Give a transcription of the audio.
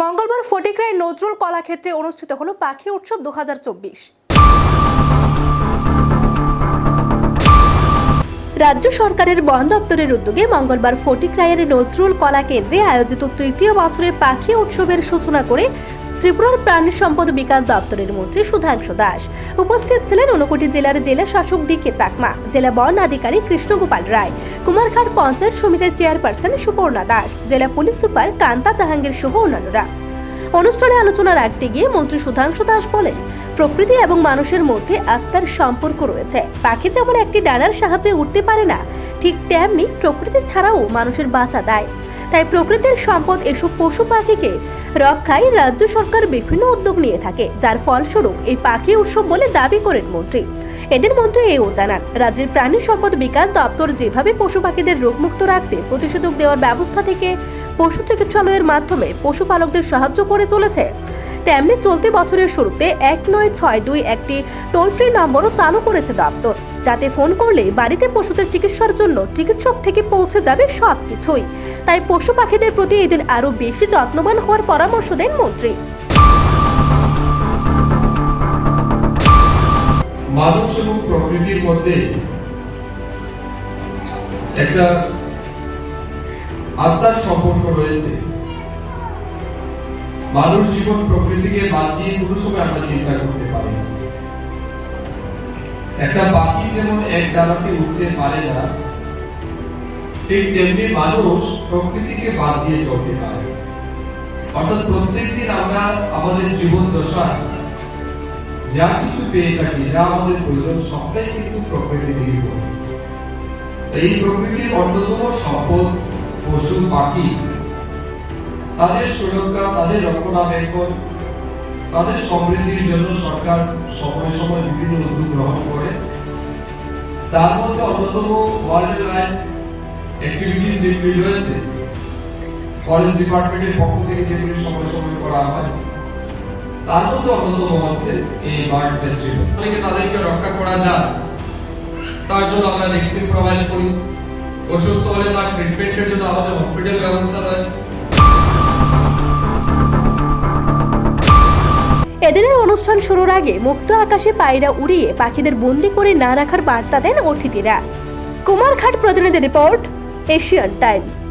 মঙ্গলবার ফটিকরায় নজরুল কলাক্ষেত্রে অনুষ্ঠিত হলো পাখি উৎসব দু হাজার চব্বিশ। রাজ্য সরকারের বন দপ্তরের উদ্যোগে মঙ্গলবার ফটিক রায়ের নজরুল কলা কেন্দ্রে আয়োজিত তৃতীয় বছরে পাখি উৎসবের সূচনা করে ত্রিপুরার প্রাণী সম্পদ বিকাশ দপ্তরের মন্ত্রী সুধাংশু দাস। উপস্থিত ছিলেন ঊনকোটি জেলার জেলা শাসক ডি কে চাকমা, জেলা বন আধিকারিক কৃষ্ণগোপাল রায়, কুমারঘাট পঞ্চায়েত সমিতির চেয়ারপারসন সুপর্ণা দাস, জেলা পুলিশ সুপার কান্তা জাহাঙ্গীর সহ অন্যান্যরা। অনুষ্ঠানে আলোচনা রাখতে গিয়ে মন্ত্রী সুধাংশু দাস বলেন, প্রকৃতি এবং মানুষের মধ্যে আত্মার সম্পর্ক রয়েছে। পাখি যেমন একটি ডানার সাহায্যে উঠতে পারে না, ঠিক তেমনি প্রকৃতি ছাড়াও মানুষের বাঁচা দেয়। তাই প্রকৃতির সম্পদ এসব পশু পাখিকে রক্ষায় রাজ্য সরকার বিভিন্ন উদ্যোগ নিয়ে থাকে, যার ফলস্বরূপ এই পাখি উৎসব বলে দাবি করেন মন্ত্রী। এদের মন্ত্রী এও জানান, রাজ্যের প্রাণী সম্পদ বিকাশ দপ্তর যেভাবে পশু পাখিদের রোগমুক্ত রাখতে প্রতিষেধক দেওয়ার ব্যবস্থা থেকে পশু চিকিৎসালয়ের মাধ্যমে পশুপালকদের সাহায্য করে চলেছে, তেমনি চলতি বছরের শুরুতে এক নয় ছয় দুই একটি টোল ফ্রি নম্বরও চালু করেছে দপ্তর। যাতে ফোন করলে বাড়িতে পশুদের চিকিৎসার জন্য চিকিৎসক থেকে পৌঁছে যাবে সব কিছুই তাই পশু পাখিদের প্রতি এদের আরও বেশি যত্নবান হওয়ার পরামর্শ দেন মন্ত্রী। মানুষ এবং প্রকৃতির মধ্যে একটা আত্মার সম্পর্ক রয়েছে। মানুষ জীবন প্রকৃতিকে বাদ দিয়ে কোনো সময় আমরা চিন্তা করতে পারি একটা পাখি যেমন এক ডানাতে উঠতে পারে না, ঠিক তেমনি মানুষ প্রকৃতিকে বাদ দিয়ে চলতে পারে। অর্থাৎ প্রত্যেকদিন আমরা আমাদের জীবন দশায় যা কিছু পেয়ে থাকি, যা আমাদের প্রয়োজন, সবটাই কিন্তু প্রকৃতি নির্ভর এই প্রকৃতির অন্যতম সম্পদ পশু, পাখি। তাদের সুরক্ষা, তাদের রক্ষণাবেক্ষণ তাদের সমৃদ্ধির জন্য সরকার সময় সময় বিভিন্ন উদ্যোগ গ্রহণ করে। তার মধ্যে অন্যতম ওয়ার্ল্ড ওয়াইড অ্যাক্টিভিটিস যেগুলি রয়েছে, ফরেস্ট ডিপার্টমেন্টের পক্ষ থেকে যেগুলি সময় সময় করা হয়, তার মধ্যে অন্যতম হচ্ছে এই বার্ড ফেস্টিভ্যাল। থেকে তাদেরকে রক্ষা করা যায় তার জন্য আমরা ভ্যাকসিন প্রোভাইড করি। অসুস্থ হলে তার ট্রিটমেন্টের জন্য আমাদের হসপিটাল ব্যবস্থা রয়েছে। এদিনের অনুষ্ঠান শুরুর আগে মুক্ত আকাশে পায়রা উড়িয়ে পাখিদের বন্দি করে না রাখার বার্তা দেন অতিথিরা। কুমারঘাট প্রতিনিধি রিপোর্ট, এশিয়ান টাইমস।